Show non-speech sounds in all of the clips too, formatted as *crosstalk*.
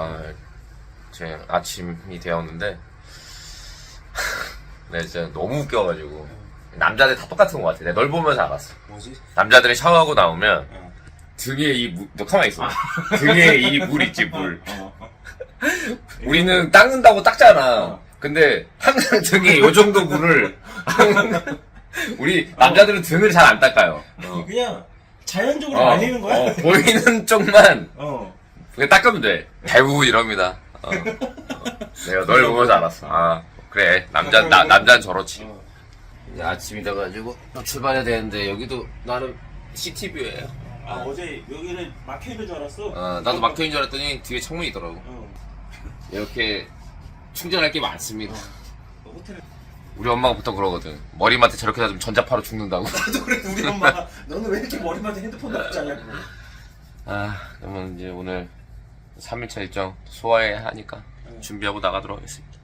아, 제 아침이 되었는데, *laughs* 네, 진짜 너무 웃겨가지고. 남자들 다 똑같은 것 같아. 내가 널 보면서 알았어. 뭐지? 남자들이 샤워하고 나오면, 어. 등에 이 물, 너 가만히 있어. 등에 이 물 있지, 물. 어. 우리는 닦는다고 닦잖아. 근데 항상 등에 요 정도 물을, *laughs* 우리 남자들은 등을 잘 안 닦아요. 어. 그냥 자연적으로 어, 말리는 거야. 어, 보이는 쪽만 어. 그냥 닦으면 돼. 대부분 이럽니다. 어. 어. 내가 널 보면서 알았어. 아, 그래. 남자, 나, 남자는 저렇지. 어. 이제 아침이 돼가지고 또 출발해야 되는데 여기도 나름 시티뷰예요. 아 어제 여기는 막혀 있는 줄 알았어. 어, 나도 막혀있는 줄 알았더니 뒤에 창문이 있더라고. 어. 이렇게 충전할 게 많습니다. 너 호텔에 우리 엄마가 보통 그러거든. 머리맡에 저렇게 놔두면 전자파로 죽는다고. *laughs* 나도 그래 우리 엄마가 너는 왜 이렇게 머리맡에 핸드폰 놔두지 않냐고. 아, 그러면 이제 오늘 3일차 일정 소화해야 하니까 준비하고 나가도록 하겠습니다.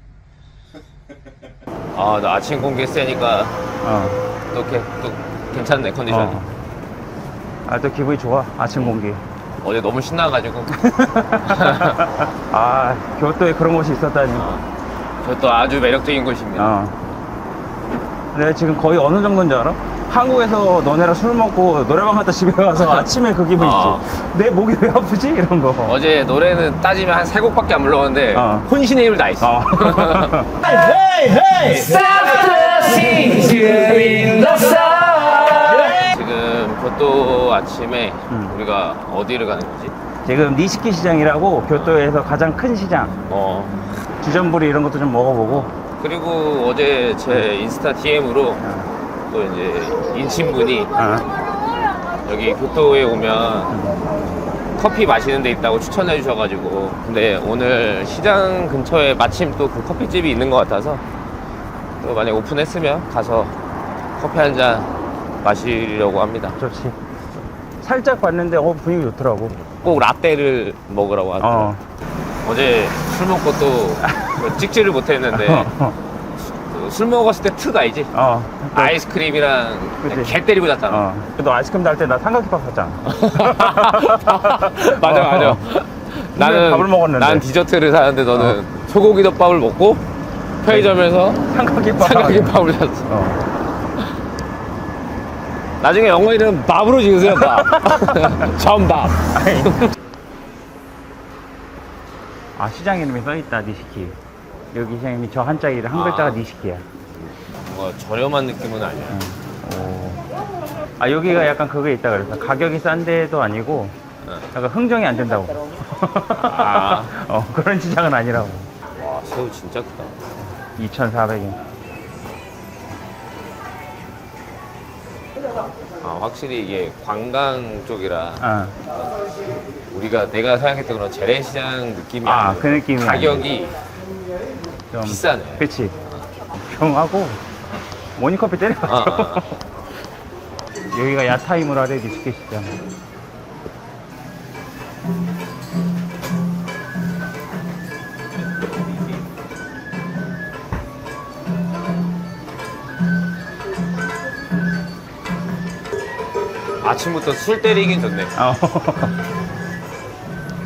아, 나 아침 공기 세니까 어. 또, 개, 또 괜찮네, 컨디션이. 어. 아, 또 기분이 좋아. 아침 공기. 어제 너무 신나가지고. *laughs* 아, 교토에 그런 곳이 있었다니. 그것도 아주 매력적인 곳입니다. 어. 내가 지금 거의 어느 정도인 줄 알아? 한국에서 너네랑 술 먹고 노래방 갔다 집에 가서 *laughs* 아침에 그 기분 어. 있지. 내 목이 왜 아프지? 이런 거. 어제 노래는 따지면 한 세 곡밖에 안 불렀는데 어. 혼신의 힘을 다했어. 어. *laughs* 지금 교토 아침에 음. 우리가 어디를 가는 거지? 지금 니시키 시장이라고 교토에서 가장 큰 시장. 어. 주전부리 이런 것도 좀 먹어보고. 그리고 어제 제 인스타 DM으로 어. 또 이제 인친분이 어. 여기 교토에 오면 커피 마시는 데 있다고 추천해 주셔가지고 근데 오늘 시장 근처에 마침 또 그 커피집이 있는 것 같아서 또 만약 오픈했으면 가서 커피 한 잔 마시려고 합니다 좋지. 살짝 봤는데 어 분위기 좋더라고. 꼭 라떼를 먹으라고 하더라고요 어. 어제 술 먹고 또그 *laughs* 찍지를 못했는데 어. 그 술 먹었을 때 특 알지? 어. 아이스크림이랑 그치. 개 때리고 잤잖아 어. 너 아이스크림 달때나 삼각김밥 샀잖아. *laughs* 맞아 맞아. 어. 나는 밥을 먹었는데. 어. 난 디저트를 사는데 너는 소고기 덮밥을 먹고 편의점에서 삼각김밥. 삼각김밥을 샀어. 어. 나중에 영어 이름 밥으로 지으세요 밥. *laughs* 전밥. 아 시장 이름이 써있다 니시키. 여기 이름이 저 한자 이름 한 아. 글자가 니시키야. 뭔가 저렴한 느낌은 아니야. 오. 아 여기가 약간 그게 있다 그래서 가격이 싼 데도 아니고 응. 약간 흥정이 안 된다고. 아. *laughs* 어 그런 시장은 아니라고. 와 새우 진짜 크다. 2,400엔. 아 확실히 이게 관광 쪽이라 아, 우리가 내가 생각했던 그런 재래시장 느낌이 아, 아니고 그 느낌이 가격이 좀 비싸네. 그치. 병하고 모니커피 때려가지고. 아, 아, 아. *laughs* 여기가 야타이무라레 니시키 시장. 아침부터 술 때리긴 좋네. 어.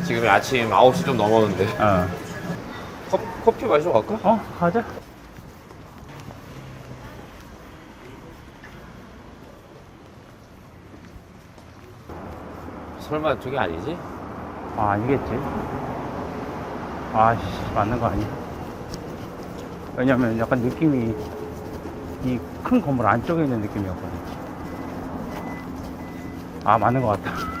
*laughs* 지금 아침 9시 좀 넘었는데. 어. 커, 커피 마시러 갈까? 어, 가자. 설마 저게 아니지? 아, 아니겠지. 아, 씨, 맞는 거 아니야. 왜냐면 약간 느낌이 이 큰 건물 안쪽에 있는 느낌이었거든. 아, 맞는 것 같다.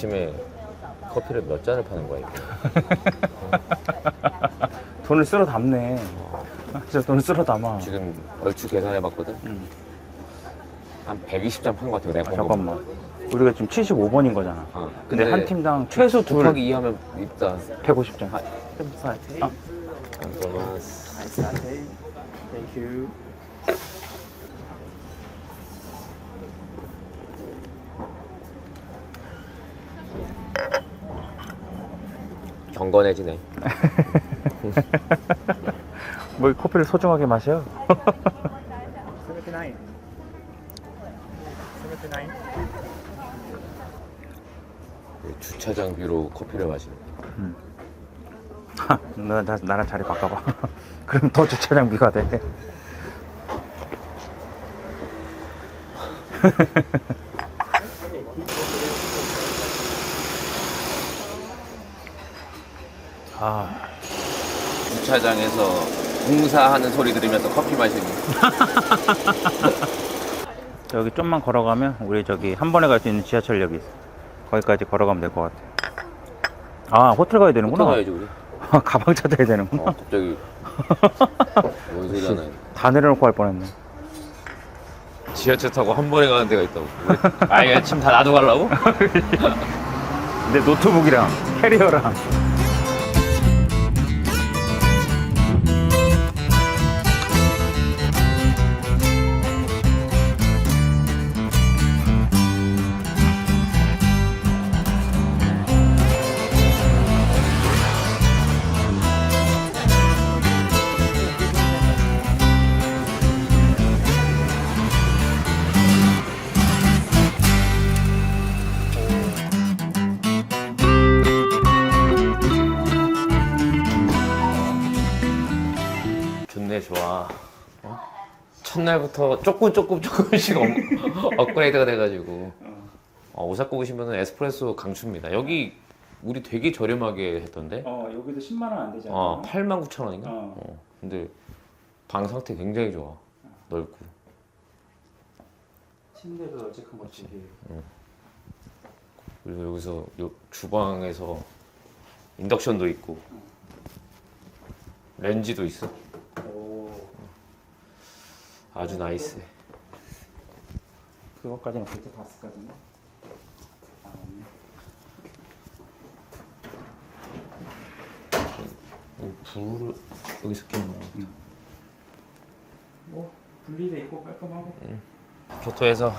아침에 커피를 몇 잔을 파는 거야 이게 돈을 쓸어 담네. 진짜 돈을 쓸어 담아. 지금 얼추 계산해 봤거든 음. 한 120잔 판 거 같아 내가 아, 본 잠깐만. 우리가 지금 75번인 거잖아. 거. 어, 근데, 한 팀당 최소 둘 곱하기 2 하면 있다 150점. 아, 아. 잠깐만 Thank you. 경건해지네 *laughs* 뭐 커피를 소중하게 마셔? 79. 79. 주차장 뷰로 커피를 마시는 나, *laughs* 나, 나랑 자리 바꿔봐. *laughs* 그럼 더 주차장비가 돼. 아, 주차장에서 공사하는 소리 들으면서 커피 마시는 *laughs* 여기 좀만 걸어가면 우리 저기 한 번에 갈 수 있는 지하철역이 있어. 거기까지 걸어가면 될 것 같아. 아, 호텔 가야 되는구나. 가야지 우리 가방 찾아야 되는구나. 어 갑자기 *laughs* 뭔 소리 하나 다 내려놓고 할 뻔했네. 지하철 타고 한 번에 가는 데가 있다고 아 이거 지금 다 놔두고 가려고? *laughs* 내 노트북이랑 캐리어랑. 첫날부터 조금 조금 조금씩 업, *laughs* 업그레이드가 돼가지고 어, 오사카 오시면 에스프레소 강추입니다 여기 우리 되게 저렴하게 했던데 어, 여기도 10만 원 안 되잖아. 어, 8만 9천 원인가? 어. 어. 근데 방 상태 굉장히 좋아 넓고 침대도 널찍한 거 되게. 그리고 여기서 요 주방에서 인덕션도 있고 렌지도 있어 오, 아주 나이스 그것까지는 그때 이 불을 여기서 켜는 거뭐 분리돼 있고 깔끔하고. 교토에서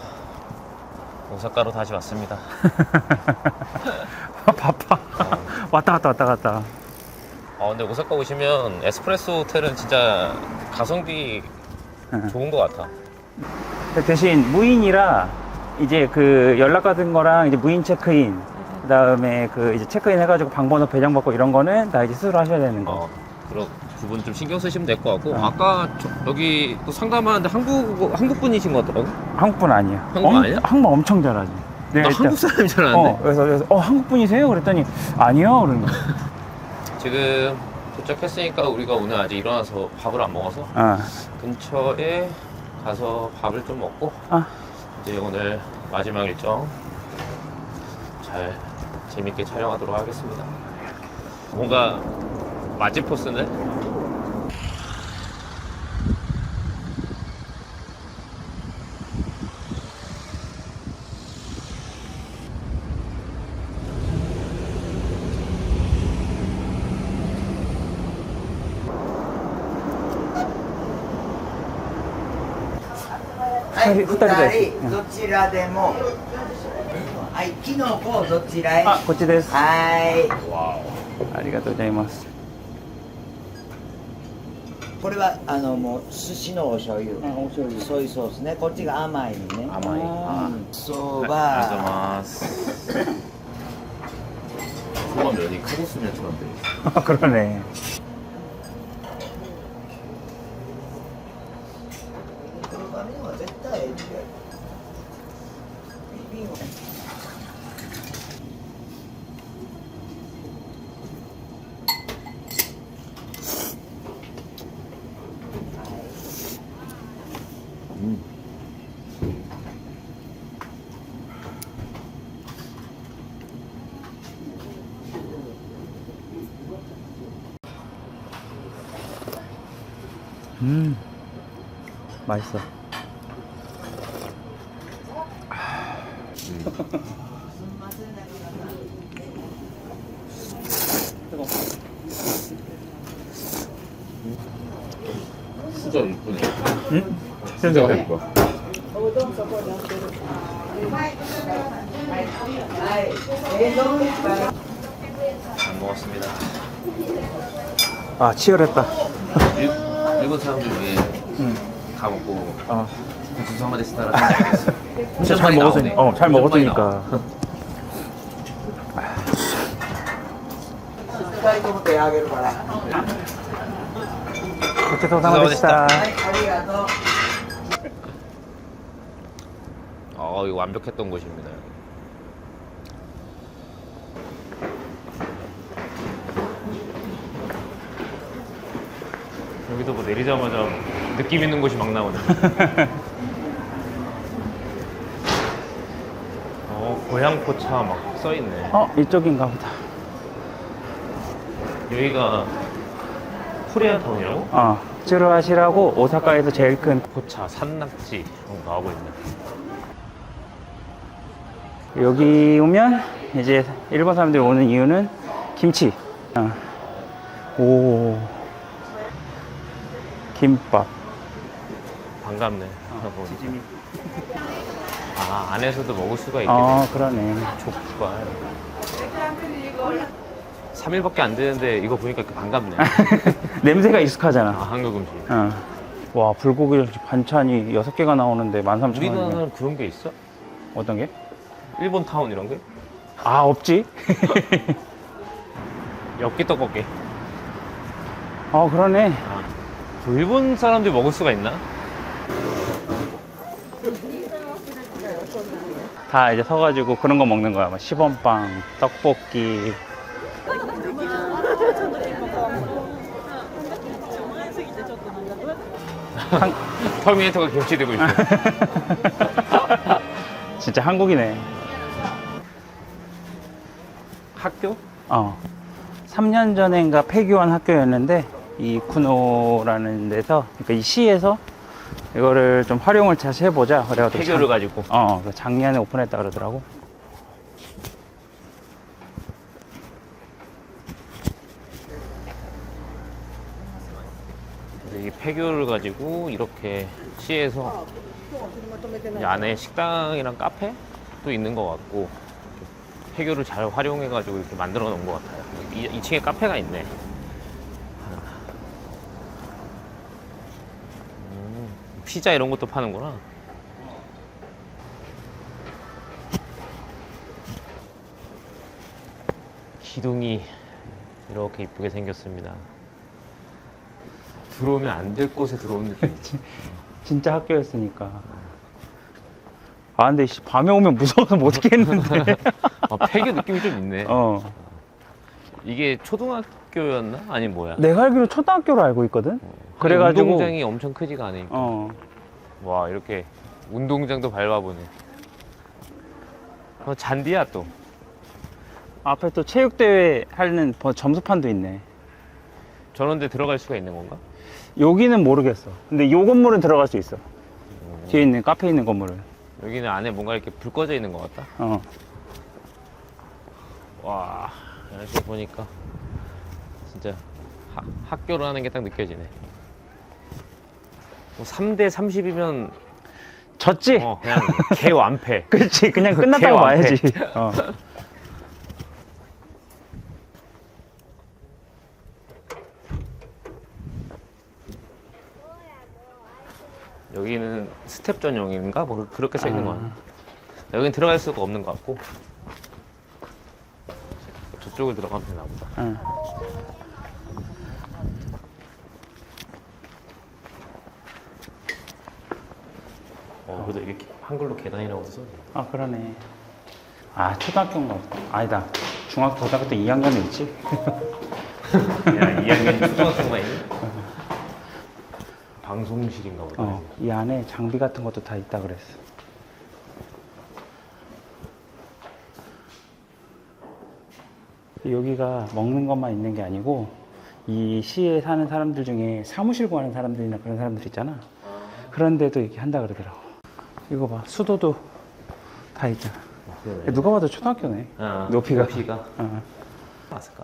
오사카로 다시 왔습니다 *laughs* 바빠. 왔다 갔다 왔다 갔다. 아 근데 오사카 오시면 에스프레소 호텔은 진짜 가성비 응. 좋은 것 같아 근데 대신 무인이라 이제 그 연락 받은 거랑 이제 무인 체크인 그다음에 그 이제 체크인 해가지고 방번호 배정 받고 이런 거는 다 이제 스스로 하셔야 되는 거. 어, 그런 부분 좀 신경 쓰시면 될 것 같고 어. 아까 저- 여기 또 상담하는데 한국 한국 분이신 것 같더라고. 한국 분 아니야. 한국 아니야? 한국 엄청 잘하지. 나 내가 한국 사람인 줄어 알았는데 그래서, 그래서 어 한국 분이세요? 그랬더니 아니요 그러는 거야. 지금 도착했으니까 우리가 오늘 아직 일어나서 밥을 안 먹어서 아, 근처에 가서 밥을 좀 먹고 아. 이제 오늘 마지막 일정 잘 재밌게 촬영하도록 하겠습니다. 뭔가 맛집 포스인데? 二人どちらでも、はい、キノコどちらへ？あこっちです。はい。ありがとうございます。これはあのもう寿司のお醤油。あお醤油。ソイソースね。こっちが甘いね。甘い、あん、そば、ありがとうございます。*laughs* そうなんだよね、カボスのやつなんだよ。あこれはね。 아닌 거 됐다 애들 비비고 음 맛있어. 수저 이쁘네. 응? senza tempo. 잘 먹었습니다. 아, 치열했다. 일, 일본 사람들 위해 응. 다 먹고 어, 주소 한마디 생각했어. 진짜 잘 먹었으니, 어, 잘 먹었으니까. 二人とも手あげるから。は 고체소 사마데시다. い、ありがとう。 어, 이거 완벽했던 곳입니다. 여기도 뭐 내리자마자 느낌 있는 곳이 막 나오네. *laughs* 어, 고향포차 막 써있네. 어, 이쪽인가 보다. 여기가 코리아타운이라고? 어, 츠루하시라고 오사카에서 제일 큰 포차, 산낙지 어, 나오고 있네. 여기 오면 이제 일본 사람들이 오는 이유는 김치. 어. 오. 김밥. 반갑네. 어, 보니까. 아, 안에서도 먹을 수가 있겠네. 어, 그러네. 족발. 3일밖에 안 되는데 이거 보니까 이렇게 반갑네. *laughs* 냄새가 아, 익숙하잖아. 한국 음식. 어. 와, 불고기 반찬이 6개가 나오는데 13,000원이면 우리나라는 그런 게 있어? 어떤 게? 일본 타운 이런 게? 아, 없지? *laughs* 엽기 떡볶이. 어, 그러네. 아, 그 일본 사람들이 먹을 수가 있나? 다 이제 서가지고 그런 거 먹는 거야. 막 시범빵, 떡볶이. 한, 터미네이터가 김치 들고 있어. 진짜 한국이네. 학교? 어. 3년 전인가 폐교한 학교였는데 이 쿠노라는 데서 그러니까 이 시에서 이거를 좀 활용을 다시 해보자 그래가지고 해결을 작- 가지고. 어, 그 작년에 오픈했다 그러더라고. 이 폐교를 가지고 이렇게 시에서 이 안에 식당이랑 카페도 있는 것 같고 폐교를 잘 활용해 가지고 이렇게 만들어 놓은 것 같아요. 이, 2층에 카페가 있네. 음, 피자 이런 것도 파는구나. 기둥이 이렇게 이쁘게 생겼습니다. 들어오면 안 될 곳에 들어온 느낌이지. *laughs* 진짜 학교였으니까. 아, 근데 씨, 밤에 오면 무서워서 못 있겠는데. *laughs* 아, 폐교 느낌이 좀 있네. 어. 이게 초등학교였나? 아니 뭐야? 내가 알기로 초등학교로 알고 있거든? 아니, 그래가지고. 운동장이 엄청 크지가 않으니까. 어. 와 이렇게 운동장도 밟아보네. 어, 잔디야 또. 앞에 또 체육대회 하는 버- 점수판도 있네. 저런 데 들어갈 수가 있는 건가? 여기는 모르겠어. 근데 요 건물은 들어갈 수 있어. 뒤에 있는 카페 있는 건물은. 여기는 안에 뭔가 이렇게 불 꺼져 있는 것 같다. 어. 와 이렇게 보니까 진짜 하- 학교를 하는 게 딱 느껴지네. 뭐 3대 30이면 졌지? 어, 그냥 개완패. *laughs* 그렇지. 그냥 *laughs* 끝났다고 개완패. 봐야지. 어. 여기는 스텝 전용인가? 뭐 그렇게 써 있는 아. 거야. 여긴 들어갈 수가 없는 것 같고 저쪽을 들어가면 되나 보다. 응. 어, 그래도 이게 한글로 계단이라고 써. 아, 그러네. 아, 초등학교인가 보다. 아니다. 중학교, 고등학교 때 2학년에 있지? *laughs* 야, 2학년 초등학생만 있네. *laughs* 방송실인가 보다. 어. 이 안에 장비 같은 것도 다 있다 그랬어. 여기가 먹는 것만 있는 게 아니고 이 시에 사는 사람들 중에 사무실 구하는 사람들이나 그런 사람들 있잖아. 그런데도 이렇게 한다 그러더라고. 이거 봐, 수도도 다 있잖아. 누가 봐도 초등학교네. 아, 높이가. 높이가 어. 맞을까?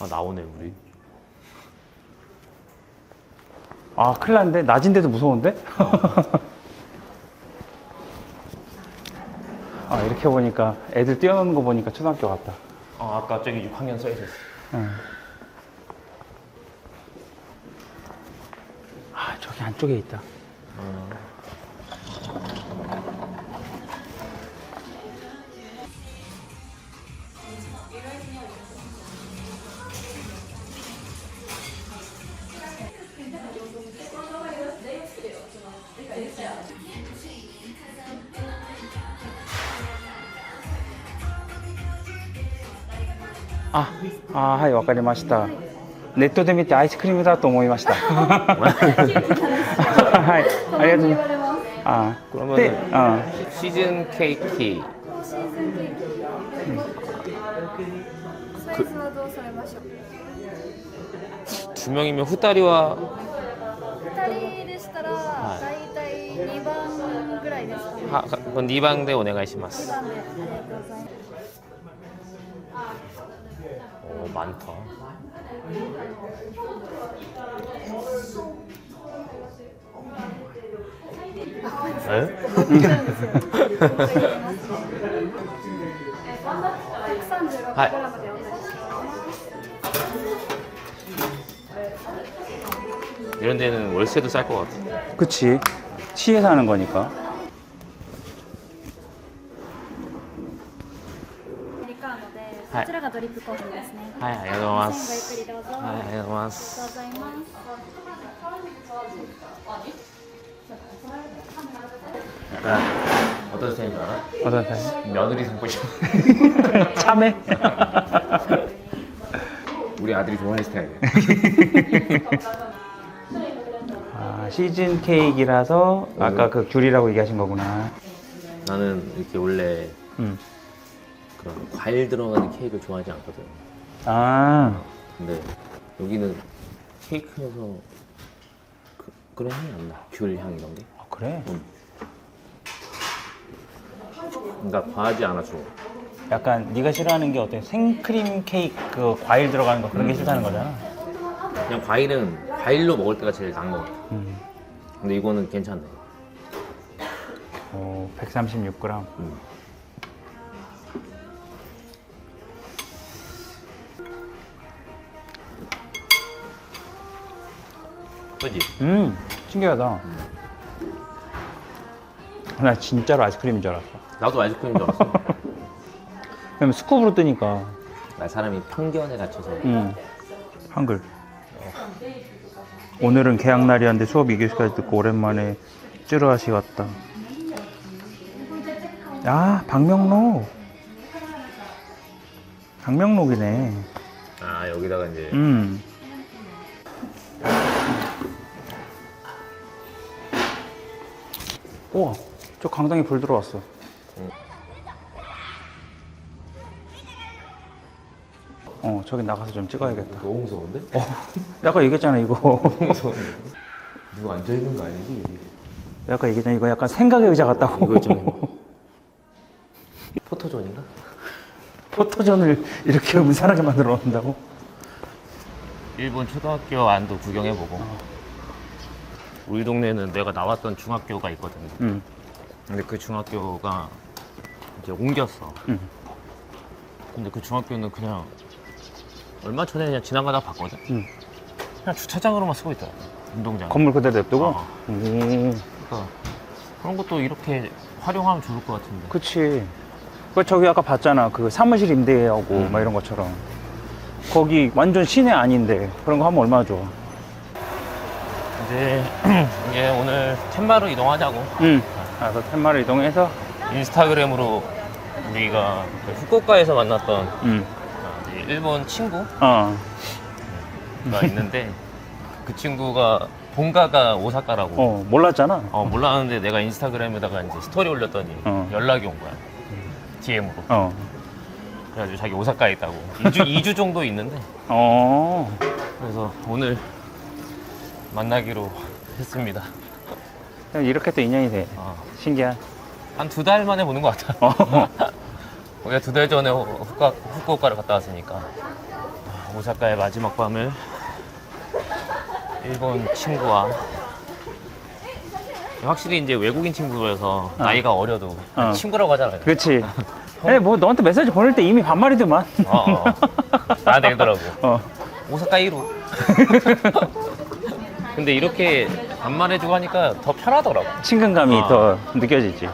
아 나오네 우리. 아, 큰일 났는데? 낮인데도 무서운데? *laughs* 아, 이렇게 보니까 애들 뛰어노는 거 보니까 초등학교 같다. 아 아까 저기 6학년 써 있었어. 응. 아, 저기 안쪽에 있다.あ、 あーはい、わかりました。ネットで見てアイスクリームだと思いました。は*laughs* い、ありがとうございます。あー 그러면은 で、あ 시즌 케이크 シーズンケーキサイズはどうされましょう두 명이면 후다리와 2人でしたら大体2番ぐらいですかね 하, 그건 니방대 오네가이시마스. 2番でありがとうございます 어, 많다. 에? 하이. 이런 데는 월세도 쌀 것 같아. 그치. 시에서 하는 거니까. ですね 하이, 안녕하세요. ごゆっくりどうぞ、 하이, ありがとう 안녕하세요. ございます 약간 어떤 *laughs* 스타일인 줄 알아? *laughs* 어떤 사람? 며느리 삼고 싶어. 참해. 우리 아들이 좋아하는 스타일이야. 아, 시즌 케이크라서 아까 그 귤이라고 얘기하신 거구나. 나는 이렇게 원래 음. 그런 과일 들어가는 케이크를 좋아하지 않거든. 아, 근데 여기는 케이크에서 그, 그런 향이 안 나. 귤 향 이런 게. 어, 그래? 그러니까 과하지 않아 줘. 약간 네가 싫어하는 게 어때? 생크림 케이크 그 과일 들어가는 거 그런 게 싫다는 거잖아. 그냥 과일은 과일로 먹을 때가 제일 나은 것 같아. 음. 근데 이거는 괜찮네. 오, 136g. 음. 그지? 음, 신기하다. 나 진짜로 아이스크림인 줄 알았어. 나도 아이스크림인 줄 알았어. *laughs* 왜냐면 스쿱으로 뜨니까. 나 사람이 편견에 갇혀서 음. 한글. 오늘은 개학 날이었는데 수업 2교시까지 듣고 오랜만에 찌르하시 갔다. 야, 박명록. 박명록이네. 아 여기다가 이제 음. 우와, 저 강당에 불 들어왔어. 어, 저기 나가서 좀 찍어야겠다. 너무 무서운데? 어, 아까 얘기했잖아, 이거. 누가 앉아 있는 거 아니지? 아까 얘기했잖아, 이거 약간 생각의 의자 같다고. 이거 좀 포토존인가? 포토존을 이렇게 *laughs* 음산하게 만들어 놓는다고? 일본 초등학교 안도 구경해보고 우리 동네는 내가 나왔던 중학교가 있거든 응, 근데 그 중학교가 이제 옮겼어 응. 근데 그 중학교는 그냥 얼마 전에 그냥 지나가다 봤거든 응. 그냥 주차장으로만 쓰고 있더라 운동장 건물 그대로 냅두고? 어. 오, 그러니까 그런 것도 이렇게 활용하면 좋을 것 같은데 그치. 그 저기 아까 봤잖아. 그 사무실 임대하고 음. 막 이런 것처럼. 거기 완전 시내 아닌데 그런 거 하면 얼마나 좋아. 이제 *clears throat* 이제 오늘 텐마로 이동하자고 응. 알아서 텐마를 이동해서. 인스타그램으로 우리가 그 후쿠오카에서 만났던 응. 아, 이제 일본 친구가 어. 있는데 *laughs* 그 친구가 본가가 오사카라고 어, 몰랐잖아. 어, 몰랐는데 내가 인스타그램에다가 이제 스토리 올렸더니 어. 연락이 온 거야 DM으로 어. 그래가지고 자기 오사카에 있다고 2주, 2주 정도 있는데 어. 그래서 오늘 만나기로 했습니다 이렇게 또 인연이 돼. 어, 신기한. 한 두 달 만에 보는 것 같아 어. *laughs* 우리가 두 달 전에 후- 후쿠오카를 갔다 왔으니까 아, 오사카의 마지막 밤을 일본 친구와 확실히 이제 외국인 친구여서 어. 나이가 어려도 어. 친구라고 하잖아요 그렇지. *laughs* 근데 뭐 너한테 메시지 보낼 때 이미 반말이더만. 어, 어. 나한테 그러더라고 *laughs* 어. 오사카 1호 근데 이렇게 반말해주고 하니까 더 편하더라고 친근감이 어. 더 느껴지지.